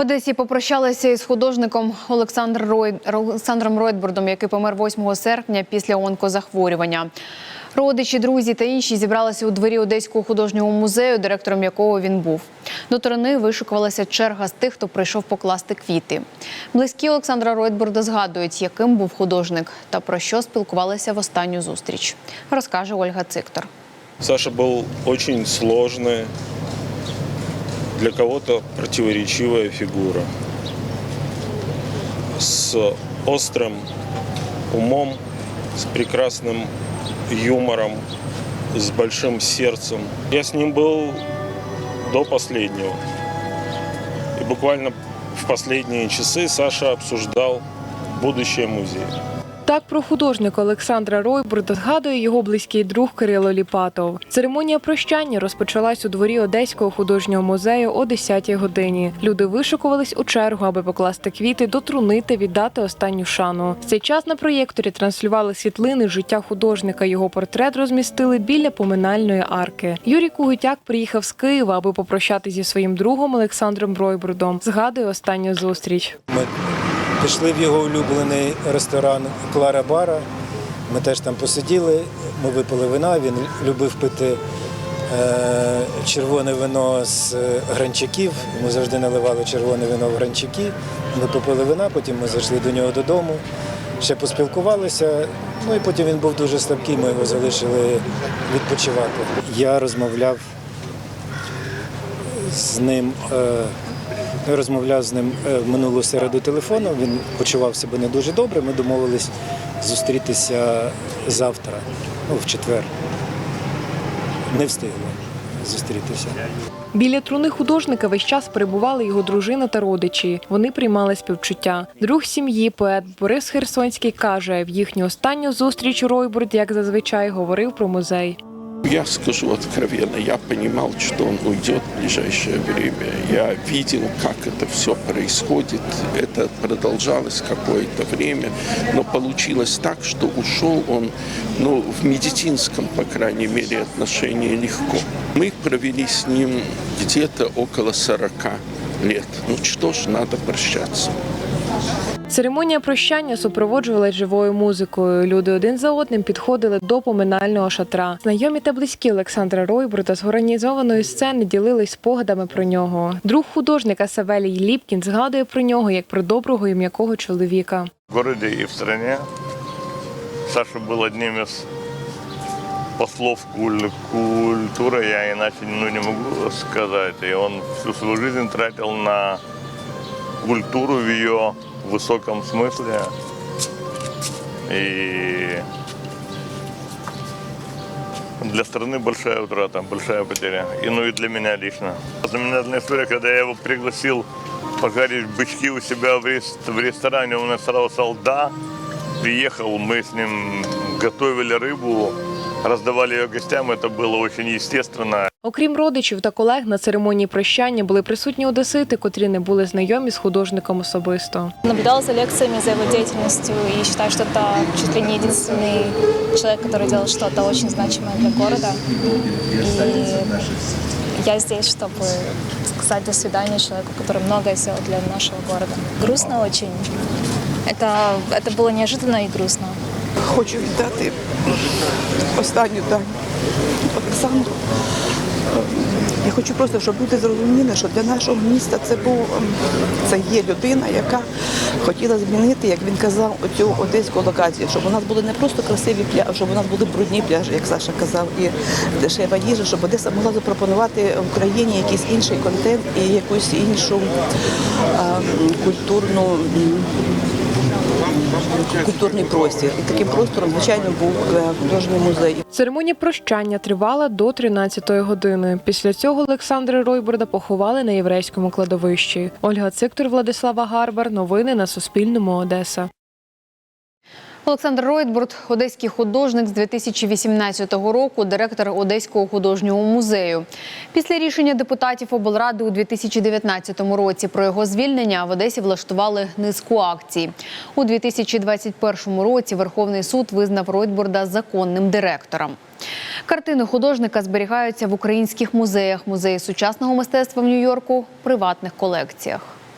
Одесі попрощалися із художником Олександр Рой... Олександром Ройтбурдом, який помер 8 серпня після онкозахворювання. Родичі, друзі та інші зібралися у дворі Одеського художнього музею, директором якого він був. До торони вишикувалася черга з тих, хто прийшов покласти квіти. Близькі Олександра Ройтбурда згадують, яким був художник та про що спілкувалися в останню зустріч. Розкаже Ольга Циктор. Саша был очень сложный, для кого-то противоречивая фигура. С острым умом, с прекрасным юмором, с большим сердцем. Я с ним был до последнего. И буквально в последние часы Саша обсуждал будущее музея. Так про художника Олександра Ройбурда згадує його близький друг Кирило Ліпатов. Церемонія прощання розпочалась у дворі Одеського художнього музею о 10-й годині. Люди вишикувались у чергу, аби покласти квіти до труни та віддати останню шану. В цей час на проєкторі транслювали світлини життя художника. Його портрет розмістили біля поминальної арки. Юрій Кугутяк приїхав з Києва, аби попрощати зі своїм другом Олександром Ройбурдом. Згадує останню зустріч. Пішли в його улюблений ресторан Клара Бара. Ми теж там посиділи, ми випили вина. Він любив пити е, червоне вино з е, гранчаків. Ми завжди наливали червоне вино в гранчаки. Ми попили вина, потім ми зайшли до нього додому, ще поспілкувалися. Ну і потім він був дуже слабкий, ми його залишили відпочивати. Я розмовляв з ним. Розмовляв з ним е, в минулу середу телефону. Він почував себе не дуже добре. Ми домовились зустрітися завтра, ну, в четвер. Не встигли зустрітися. Біля труни художника весь час перебували його дружина та родичі. Вони приймали співчуття. Друг сім'ї, поет Борис Херсонський каже, в їхню останню зустріч Ройбурд, як зазвичай, говорив про музей. Я скажу откровенно, я понимал, что он уйдет в ближайшее время. Я видел, как это все происходит. Это продолжалось какое-то время, но получилось так, что ушел он ну, в медицинском, по крайней мере, отношении легко. Мы провели с ним где-то около 40 лет. Ну что ж, надо прощаться. Церемонія прощання супроводжувалась живою музикою. Люди один за одним підходили до поминального шатра. Знайомі та близькі Олександра Ройбурда з організованої сцени ділились спогадами про нього. Друг художника Савелій Ліпкін згадує про нього як про доброго і м'якого чоловіка. В городе и в стране. Саша был одним из послов куль- культуры, я иначе ну, не могу сказать. И он всю свою жизнь тратил на культуру в ее высоком смысле. И для страны большая утрата, большая потеря. И ну и для меня лично. Знаменательная история, когда я его пригласил пожарить бычки у себя в, рес- в ресторане, он сразу сказал «да». Приехал, мы с ним готовили рыбу, раздавали ее гостям, это было очень естественно. Окрім родичів та колег на церемонії прощання були присутні одесити, котрі не були знайомі з художником особисто. Наблюдала за лекциями, за его деятельностью и считаю, что это чуть ли не единственный человек, который делал что-то очень значимое для города. И я здесь, чтобы сказать до свидания человеку, который многое сделал для нашего города. Грустно очень. Это, это было неожиданно и грустно. Хочу віддати останню дань Олександру. Я хочу просто, щоб люди зрозуміли, що для нашого міста це був ем, це є людина, яка хотіла змінити, як він казав, оцю одеську локацію, щоб у нас були не просто красиві пляжі, щоб у нас були брудні пляжі, як Саша казав, і дешева їжа, щоб Одеса могла запропонувати Україні якийсь інший контент і якусь іншу ем, культурну. Культурний простір і таким простором, звичайно, був е, художній музей. Церемонія прощання тривала до 13-ї години. Після цього Олександра Ройбурда поховали на єврейському кладовищі. Ольга Циктор, Владислава Гарбар. Новини на Суспільному. Одеса. Олександр Ройтбурд, одеський художник з 2018 року, директор Одеського художнього музею. Після рішення депутатів облради у 2019 році про його звільнення в Одесі влаштували низку акцій. У 2021 році Верховний суд визнав Ройтбурда законним директором. Картини художника зберігаються в українських музеях, музеї сучасного мистецтва в Нью-Йорку, приватних колекціях.